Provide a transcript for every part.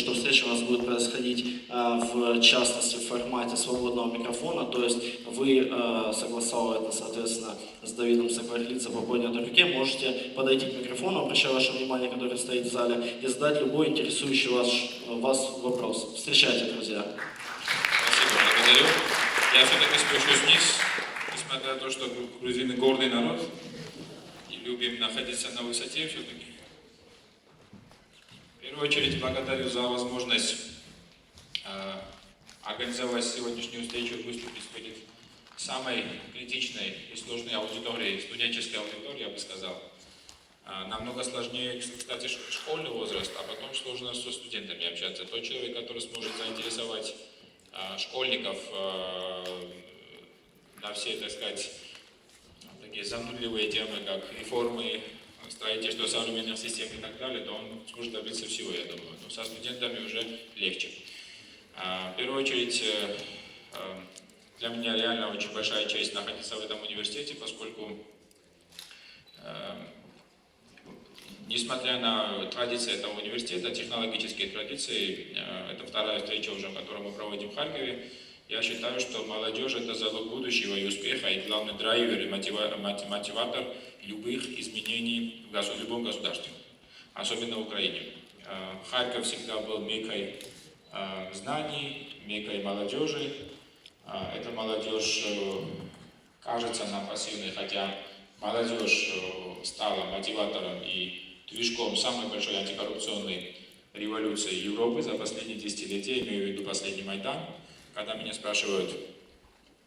что встреча у нас будет происходить а, в частности в формате свободного микрофона, то есть вы, а, согласовывая это, соответственно, с Давидом Сакварлица по поднятой руке, можете подойти к микрофону, обращая ваше внимание, который стоит в зале, и задать любой интересующий вас, вас вопрос. Встречайте, друзья. Спасибо, благодарю. Я все-таки спущусь вниз, несмотря на то, что грузины гордый народ и любим находиться на высоте все-таки. Первую очередь благодарю за возможность э, организовать сегодняшнюю встречу и выступить перед самой критичной и сложной аудиторией, студенческой аудиторией, я бы сказал. А, Намного сложнее, кстати, школьный возраст, а потом сложно со студентами общаться. Тот человек, который сможет заинтересовать а, школьников на все, так сказать, такие занудливые темы, как реформы, строительство современных систем и так далее, то он сможет добиться всего, я думаю. Но со студентами уже легче. А, В первую очередь, э, э, для меня реально очень большая честь находиться в этом университете, поскольку э, Несмотря на традиции этого университета, технологические традиции, это вторая встреча уже, которую мы проводим в Харькове, я считаю, что молодежь – это залог будущего и успеха, и главный драйвер и мотиватор любых изменений в любом государстве, особенно в Украине. Э, Харьков всегда был мекой э, знаний, мекой молодежи. Э, Эта молодежь э, кажется нам пассивной, хотя молодежь э, стала мотиватором и движком самой большой антикоррупционной революции Европы за последние десятилетия, имею в виду последний Майдан, когда меня спрашивают,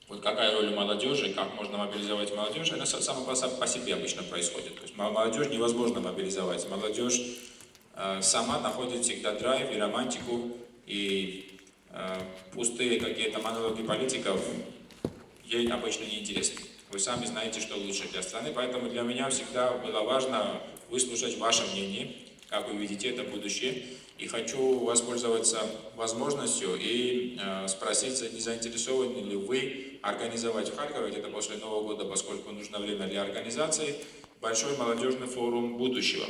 вот какая роль у молодежи, как можно мобилизовать молодежь, это само по, себе обычно происходит. То есть мо- молодежь невозможно мобилизовать. Молодежь э, сама находит всегда драйв и романтику, и э, пустые какие-то монологи политиков ей обычно не интересны. Вы сами знаете, что лучше для страны, поэтому для меня всегда было важно выслушать ваше мнение, как вы видите это будущее. И хочу воспользоваться возможностью и э, спросить, не заинтересованы ли вы организовать в Харькове где-то после Нового года, поскольку нужно время для организации, большой молодежный форум будущего,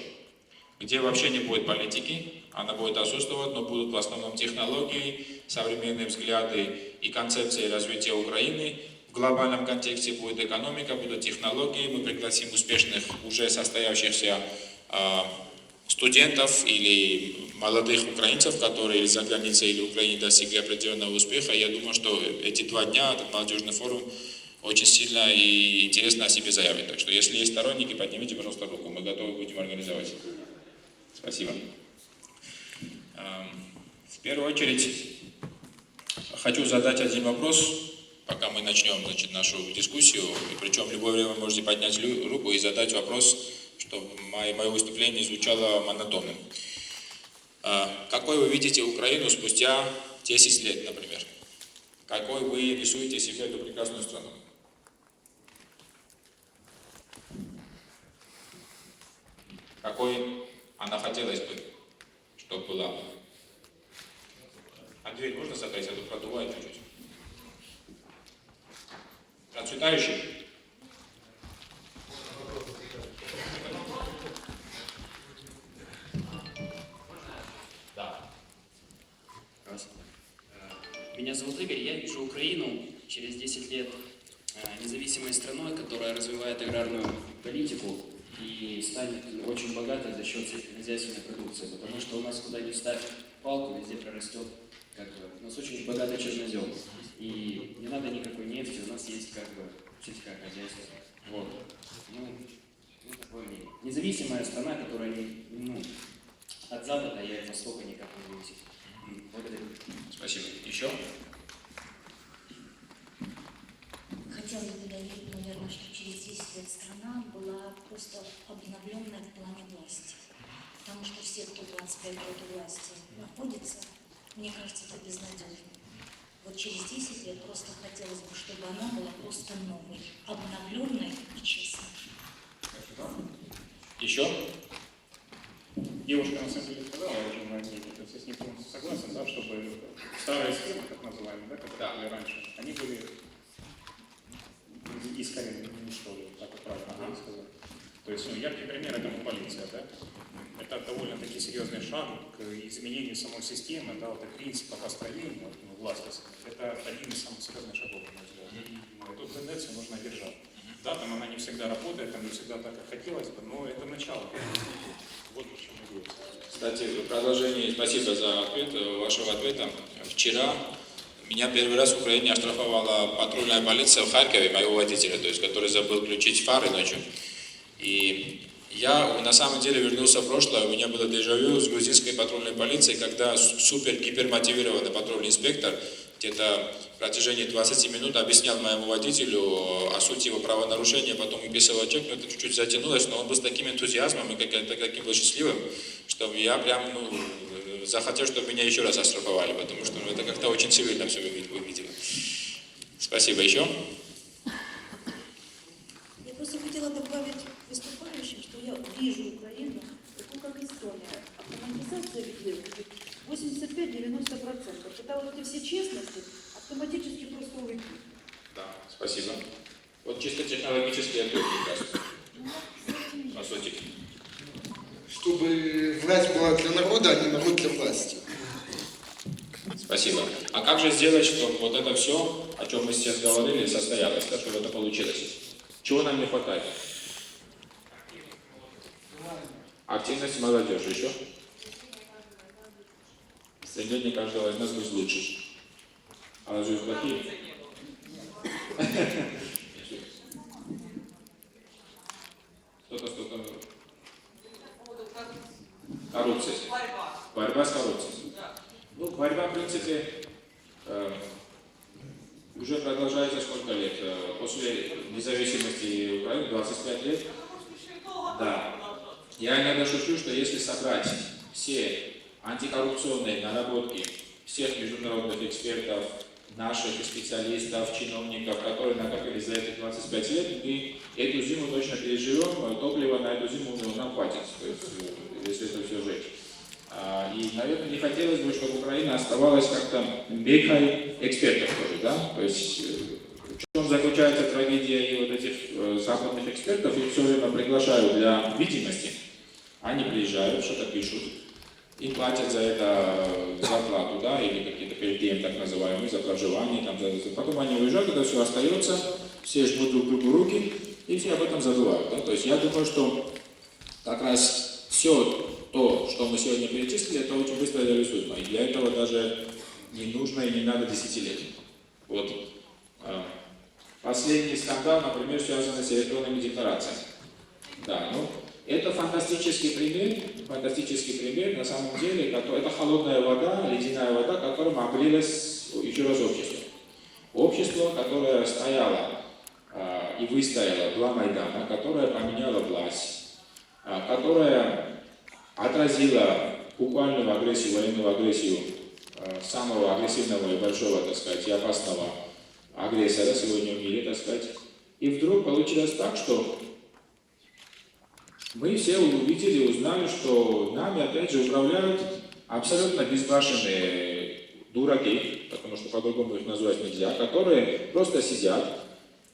где вообще не будет политики, она будет отсутствовать, но будут в основном технологии, современные взгляды и концепции развития Украины. В глобальном контексте будет экономика, будут технологии. Мы пригласим успешных, уже состоявшихся а, студентов или молодых украинцев, которые за границей, или в Украине достигли определенного успеха. Я думаю, что эти два дня, этот молодежный форум, очень сильно и интересно о себе заявит. Так что, если есть сторонники, поднимите, пожалуйста, руку. Мы готовы будем организовать. Спасибо. Эм, В первую очередь хочу задать один вопрос, пока мы начнем значит, нашу дискуссию. И причем в любое время можете поднять руку и задать вопрос, чтобы мое выступление звучало монотонным. Э, Какой вы видите Украину спустя 10 лет, например? Какой вы рисуете себе эту прекрасную страну? Какой она хотелось бы, чтобы была? А дверь можно закрыть, а то продувает чуть-чуть. Процветающий? Меня зовут Игорь, я вижу Украину через 10 лет э, независимой страной, которая развивает аграрную политику и станет очень богатой за счет сельскохозяйственной продукции, потому что у нас куда ни ставь палку, везде прорастет. Как бы, у нас очень богатый чернозем. И не надо никакой нефти, у нас есть как бы сельское хозяйство. Вот. Ну, ну, такое мнение. Независимая страна, которая не, ну, от Запада и от Востока никак не зависит. Благодарю. Спасибо. Еще? Хотела бы добавить, наверное, что через 10 лет страна была просто обновленная в плане власти. Потому что все, кто 25 лет у власти находится, мне кажется, это безнадежно. Вот через 10 лет просто хотелось бы, чтобы она была просто новой, обновленной и честной. Еще? Девушка на самом деле сказала очень мое мнение, то есть я с ним полностью согласен, да, чтобы старые схемы, так называемые, да, которые Да. были раньше, они были искореneны, что ли, так вот правильно Ага. сказать. То есть, ну, яркий пример этому полиция, да? Это довольно-таки серьезный шаг к изменению самой системы, да, вот и принципа построения ну, власти. Это один из самых серьезных шагов, на мой взгляд. И Эту тенденцию нужно держать. Да, там она не всегда работает, там не всегда так, как хотелось бы, но это начало. Кстати, в продолжении, спасибо за ответ, э, вашего ответа. Вчера меня первый раз в Украине оштрафовала патрульная полиция в Харькове, моего водителя, то есть, который забыл включить фары ночью. И я на самом деле вернулся в прошлое, у меня было дежавю с грузинской патрульной полицией, когда супер гипермотивированный патрульный инспектор где-то протяжении 20 минут объяснял моему водителю о сути его правонарушения, потом выписывал отчет, но это чуть-чуть затянулось, но он был с таким энтузиазмом и как- таким был счастливым, что я прям ну, э, захотел, чтобы меня еще раз оштрафовали, потому что ну, это как-то очень цивильно все выглядело. Спасибо. Еще? Я просто хотела добавить выступающим, что я вижу Украину такую, как Эстония. Автоматизация где 85-90%. Когда вот эти все честности автоматически просто увидят. Да, спасибо. Вот чисто технологически это очень кажется. По сути. Чтобы власть была для народа, а не народ для власти. Спасибо. А как же сделать, чтобы вот это все, о чем мы сейчас говорили, состоялось, да, чтобы это получилось? Чего нам не хватает? Активность молодежи еще? Стремление каждого из нас быть лучше. А разве плохие? Кто-то что-то... Коррупция. Борьба с коррупцией. Ну, борьба, в принципе, э, уже продолжается сколько лет? Э, После независимости Украины, 25 лет? Да. Я иногда шучу, что если собрать все антикоррупционные наработки всех международных экспертов, наших специалистов, чиновников, которые накопились за эти 25 лет, мы эту зиму точно переживем, топлива на эту зиму ну, нам хватит, то есть, э, если это все жечь. А, И, наверное, не хотелось бы, чтобы Украина оставалась как-то мекой экспертов тоже, да? То есть э, в чем заключается трагедия и вот этих э, западных экспертов, их все время приглашают для видимости. Они приезжают, что-то пишут, им платят за это э, зарплату, да, или какие-то передем, так называемые, за проживание, там, за, потом они уезжают, это все остается, все жмут друг другу руки, и все об этом забывают, да? То есть я думаю, что как раз все то, что мы сегодня перечислили, это очень быстро реализуемо. И для этого даже не нужно и не надо десятилетий. Вот а, последний скандал, например, связанный с электронными декларациями. Да, ну, это фантастический пример, фантастический пример, на самом деле, это холодная вода, ледяная вода, которым облилось еще раз общество. Общество, которое стояло а, и выстояло два Майдана, которое поменяло власть, а, которая отразила буквальную агрессию, военную агрессию э, самого агрессивного и большого, так сказать, и опасного агрессора сегодня в мире, так сказать. И вдруг получилось так, что мы все увидели, узнали, что нами опять же управляют абсолютно безбашенные дураки, потому что по-другому их назвать нельзя, которые просто сидят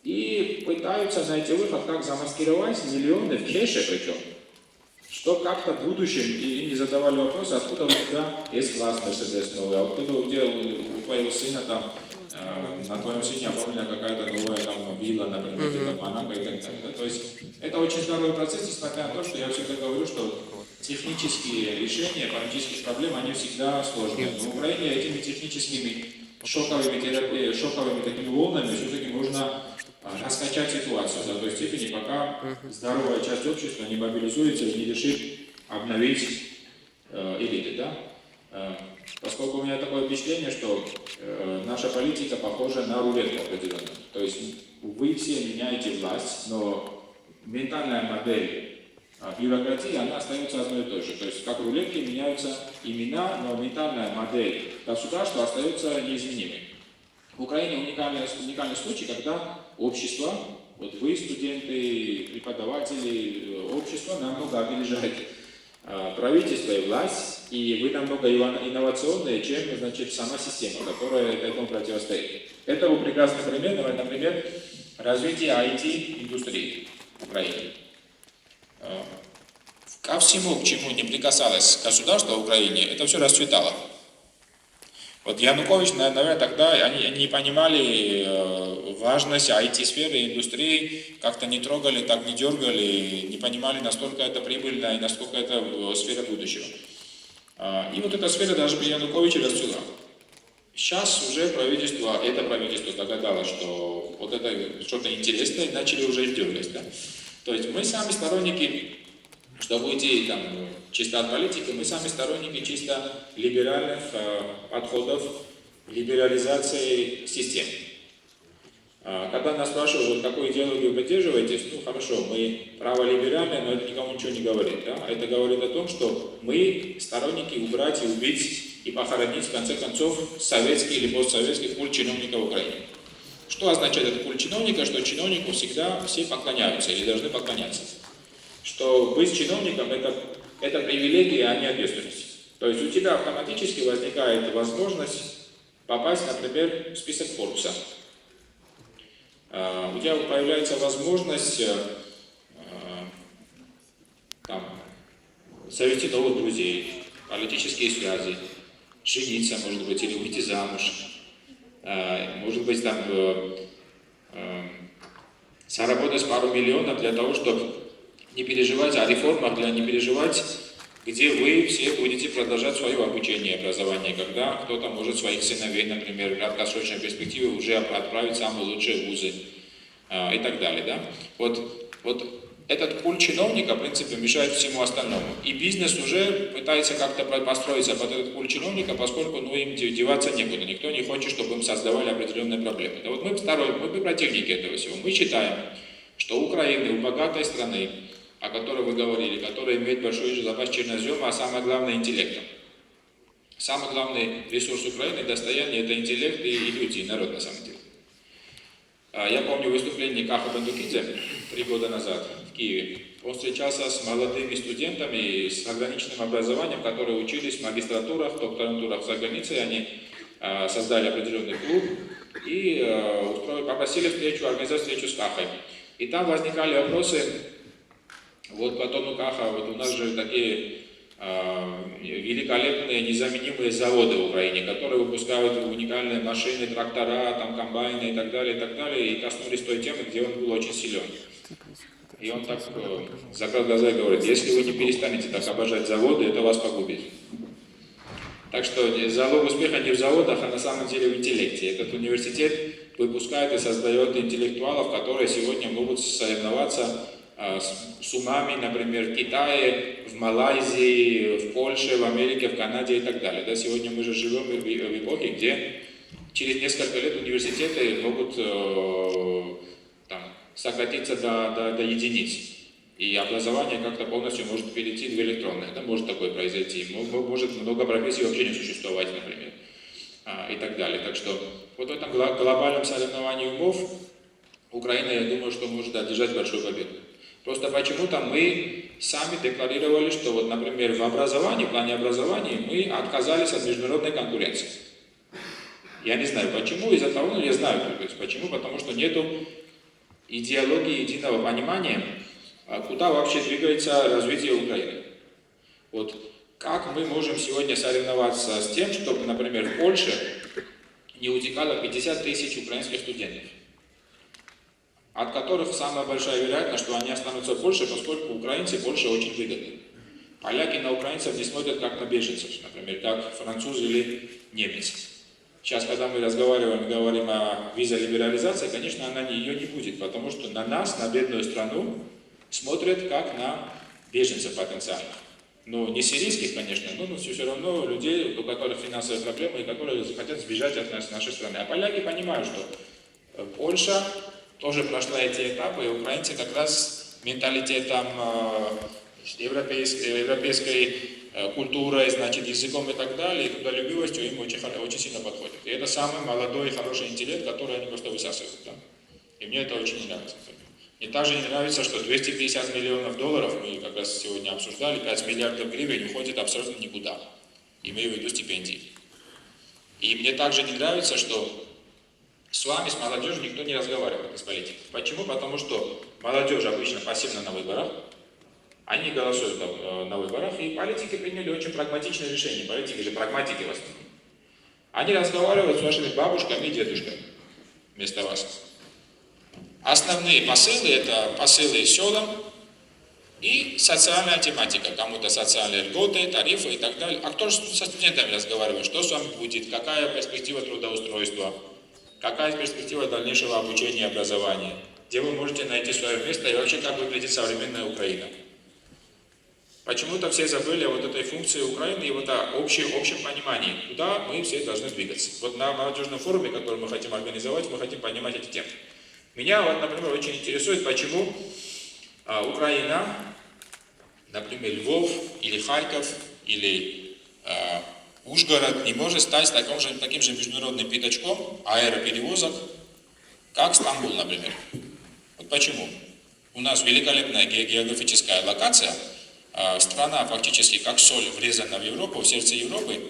и пытаются найти выход, как замаскировать миллионы в кэше причем, что как-то в будущем, и не задавали вопрос, откуда у тебя есть класс Мерседес новый, а откуда у тебя, у твоего сына там, на твоем сыне оформлена какая-то новая там вилла, например, типа Монако и так далее. да. То есть это очень здоровый процесс, несмотря на то, что я всегда говорю, что технические решения политических проблем, они всегда сложные. Но в Украине этими техническими шоковыми, терапи- шоковыми такими волнами все-таки можно а, раскачать ситуацию до той степени, пока здоровая часть общества не мобилизуется и не решит обновить э, элиты. Да? Поскольку у меня такое впечатление, что э, наша политика похожа на рулетку определенно. То есть вы все меняете власть, но ментальная модель а, бюрократии, она остается одной и той же. То есть как рулетки меняются имена, но ментальная модель государства остается неизменимой. В Украине уникальный, уникальный случай, когда общество, вот вы, студенты, преподаватели, э, общество намного опережает э, правительство и власть, и вы намного инновационнее, чем значит, сама система, которая этому противостоит. Это прекрасный пример, например, например, развитие IT-индустрии в Украине. В ко всему, к чему не прикасалось государство в Украине, это все расцветало. Вот Янукович, на- наверное, тогда они, они не понимали э, важность IT-сферы, индустрии, как-то не трогали, так не дергали, не понимали, насколько это прибыльно и насколько это э, сфера будущего. А, И вот эта сфера даже при Януковиче расцвела. Сейчас уже правительство, это правительство догадалось, что вот это что-то интересное, начали уже дергать. Да? То есть мы сами сторонники, чтобы уйти там, чисто от политики, мы сами сторонники чисто либеральных э, подходов, либерализации систем. А, Когда нас спрашивают, вот какую идеологию поддерживаете, ну хорошо, мы праволиберальные, но это никому ничего не говорит. Да? Это говорит о том, что мы сторонники убрать и убить и похоронить в конце концов советский или постсоветский культ чиновников Украины. Что означает этот культ чиновника? Что чиновнику всегда все поклоняются или должны поклоняться. Что быть чиновником это, это привилегия, а не ответственность. То есть у тебя автоматически возникает возможность попасть, например, в список Форбса. А, У тебя появляется возможность э, э, там, завести новых друзей, политические связи, жениться, может быть, или выйти замуж, Э, может быть, там э, э, заработать пару миллионов для того, чтобы не переживать о реформах, для не переживать, где вы все будете продолжать свое обучение и образование, когда кто-то может своих сыновей, например, в краткосрочной перспективе уже отправить в самые лучшие вузы э, и так далее. Да? Вот, вот этот культ чиновника, в принципе, мешает всему остальному. И бизнес уже пытается как-то построиться под этот культ чиновника, поскольку ну, им де- деваться некуда. Никто не хочет, чтобы им создавали определенные проблемы. Да вот мы, второй, мы противники этого всего. Мы считаем, что у Украины, у богатой страны, о которой вы говорили, которая имеет большой запас чернозема, а самое главное интеллектом. Самый главный ресурс Украины, достояние, это интеллект и, и люди, и народ на самом деле. А, Я помню выступление Каха Бандукидзе три года назад в Киеве. Он встречался с молодыми студентами с ограниченным образованием, которые учились в магистратурах, докторантурах за границей. Они а, создали определенный клуб и а, попросили встречу, организовать встречу с Кахой. И там возникали вопросы, вот потом Каха, вот у нас же такие а, великолепные незаменимые заводы в Украине, которые выпускают уникальные машины, трактора, там комбайны и так далее, и так далее, и коснулись той темы, где он был очень силен. И он так э, закрыл глаза и говорит, если вы не перестанете так обожать заводы, это вас погубит. Так что залог успеха не в заводах, а на самом деле в интеллекте. Этот университет выпускает и создает интеллектуалов, которые сегодня могут соревноваться а, с, с умами, например, в Китае, в Малайзии, в Польше, в Америке, в Канаде и так далее. Да, сегодня мы же живем в, эпохе, где через несколько лет университеты могут э, там, сократиться до, до, до единиц. И образование как-то полностью может перейти в электронное. Да, может такое произойти. Мо- Может много профессий вообще не существовать, например. А, и так далее. Так что вот в этом глобальном соревновании умов Украина, я думаю, что может одержать большую победу. Просто почему-то мы сами декларировали, что вот, например, в образовании, в плане образования мы отказались от международной конкуренции. Я не знаю почему, из-за того, но я знаю, то есть почему, потому что нету идеологии единого понимания, а куда вообще двигается развитие Украины. Вот как мы можем сегодня соревноваться с тем, чтобы, например, в Польше не утекало 50 тысяч украинских студентов, от которых самая большая вероятность, что они останутся в Польше, поскольку украинцы Польше очень выгодны. Поляки на украинцев не смотрят как на беженцев, например, как француз или немец. Сейчас, когда мы разговариваем, говорим о виза-либерализации, конечно, она не, ее не будет, потому что на нас, на бедную страну, смотрят как на беженцев потенциальных. Ну, не сирийских, конечно, но, но все равно людей, у которых финансовые проблемы, и которые хотят сбежать от нас, нашей страны. А поляки понимают, что э, Польша тоже прошла эти этапы, и украинцы как раз менталитетом э, европейской, европейской э, культурой, значит, языком и так далее, и трудолюбивостью им очень, очень сильно подходит. И это самый молодой и хороший интеллект, который они просто высасывают. Да? И мне это очень нравится. Мне также не нравится, что 250 миллионов долларов, мы как раз сегодня обсуждали, 5 миллиардов гривен уходит абсолютно никуда. Имею в виду стипендии. И мне также не нравится, что с вами, с молодежью, никто не разговаривает из политиков. Почему? Потому что молодежь обычно пассивна на выборах, Они голосуют э, на выборах, и политики приняли очень прагматичное решение. Политики же прагматики в основном. Они разговаривают с вашими бабушками и дедушками вместо вас. Основные посылы – это посылы селам и социальная тематика. Кому-то социальные льготы, тарифы и так далее. А кто же со студентами разговаривает? Что с вами будет? Какая перспектива трудоустройства? Какая перспектива дальнейшего обучения и образования? Где вы можете найти свое место и вообще как выглядит современная Украина? Почему-то все забыли о вот этой функции Украины и вот о общем, общем понимании, куда мы все должны двигаться. Вот на молодежном форуме, который мы хотим организовать, мы хотим понимать эти темы. Меня, вот, например, очень интересует, почему а, Украина, например, Львов или Харьков или а, Ужгород не может стать таким же, таким же международным пятачком аэроперевозок, как Стамбул, например. Вот почему? У нас великолепная ге- географическая локация, а, страна фактически как соль врезана в Европу, в сердце Европы,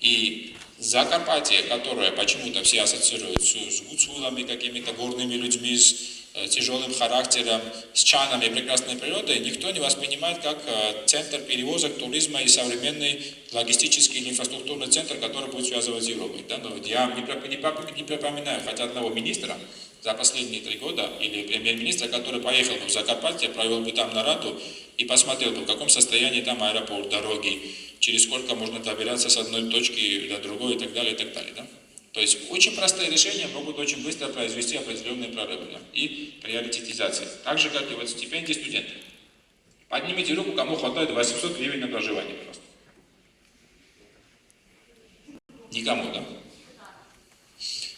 и Закарпатье, которое почему-то все ассоциируют с, с гуцулами, какими-то горными людьми, с тяжелым характером, с чанами прекрасной природы, никто не воспринимает как э, центр перевозок, туризма и современный логистический или инфраструктурный центр, который будет связывать с Европой. Да? Но я не, не не припоминаю хоть одного министра за последние три года или премьер-министра, который поехал в Закарпатье, провел бы там нараду и посмотрел бы, в каком состоянии там аэропорт, дороги, через сколько можно добираться с одной точки до другой и так далее, и так далее. Да? То есть очень простые решения могут очень быстро произвести определенные прорывы и приоритетизации. Так же, как и вот стипендии студентов. Поднимите руку, кому хватает 800 гривен на проживание, пожалуйста. Никому, да?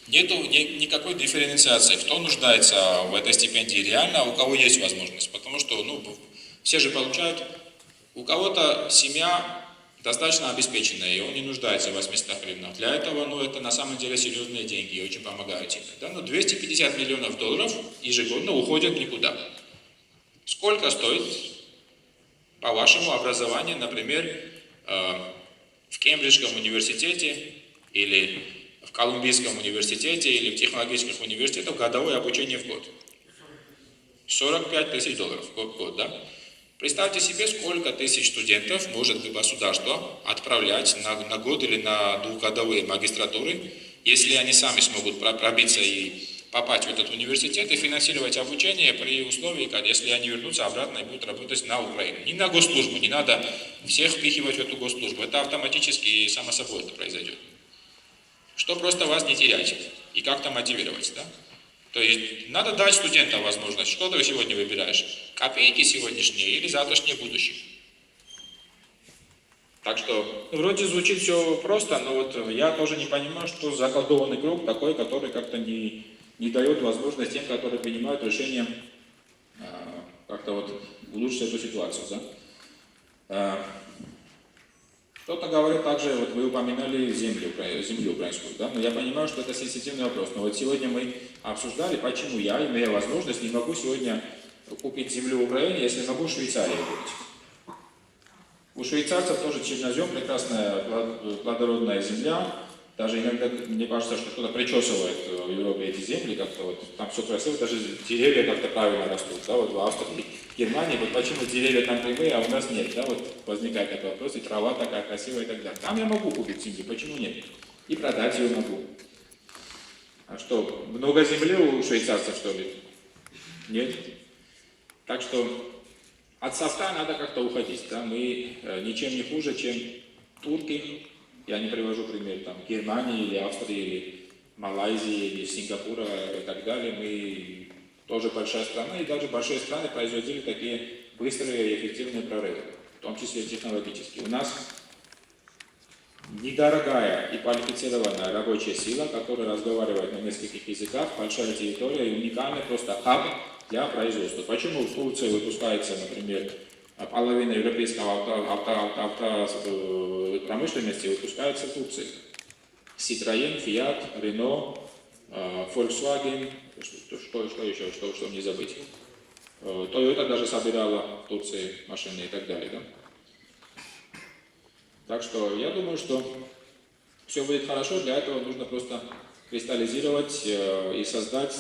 Нету ни- никакой дифференциации, кто нуждается в этой стипендии реально, а у кого есть возможность. Потому что, ну, все же получают, у кого-то семья достаточно обеспеченная, и он не нуждается в 800 гривнах. Для этого, ну, это на самом деле серьезные деньги, и очень помогают им. Да? Но 250 миллионов долларов ежегодно уходят никуда. Сколько стоит, по-вашему, образование, например, э, в Кембриджском университете или в Колумбийском университете или в технологических университетах годовое обучение в год? 45 тысяч долларов в год, да? Представьте себе, сколько тысяч студентов может государство отправлять на, на год или на двухгодовые магистратуры, если они сами смогут про- пробиться и попасть в этот университет и финансировать обучение при условии, если они вернутся обратно и будут работать на Украину. Не на госслужбу, не надо всех впихивать в эту госслужбу. Это автоматически и само собой это произойдет. Что просто вас не терять и как-то мотивировать, да? То есть надо дать студентам возможность, что ты сегодня выбираешь, копейки сегодняшние или завтрашнее будущее. Так что вроде звучит все просто, но вот я тоже не понимаю, что заколдованный круг такой, который как-то не, не дает возможность тем, которые принимают решения, а, как-то вот улучшить эту ситуацию. Да? Кто-то говорит также, вот вы упоминали землю, землю украинскую, да, но я понимаю, что это сенситивный вопрос. Но вот сегодня мы обсуждали, почему я, имея возможность, не могу сегодня купить землю в Украине, если могу в Швейцарии купить. У швейцарцев тоже чернозем, прекрасная плод- плодородная земля. Даже иногда, мне кажется, что кто-то причесывает э, в Европе эти земли, как-то вот там все красиво, даже деревья как-то правильно растут, да, вот в Австрии, Германии, вот почему деревья там прямые, а у нас нет, да, вот возникает этот вопрос, и трава такая красивая и так далее. Там я могу купить землю, почему нет? И продать ее могу. А что, много земли у швейцарцев, что ли? Нет? Так что от софта надо как-то уходить. Да? Мы э, ничем не хуже, чем турки. Я не привожу пример там, Германии или Австрии, или Малайзии, или Сингапура и так далее. Мы тоже большая страна, и даже большие страны производили такие быстрые и эффективные прорывы, в том числе технологические. У нас недорогая и квалифицированная рабочая сила, которая разговаривает на нескольких языках, большая территория и уникальный просто хаб для производства. Почему в Турции выпускается, например, половина европейского авто, авто, авто, авто- э, промышленности выпускается в Турции. Citroën, Fiat, Renault, э, Volkswagen, что, что, что еще, что, что не забыть. Э, Toyota даже собирала в Турции машины и так далее. Да? Так что я думаю, что все будет хорошо, для этого нужно просто кристаллизировать и создать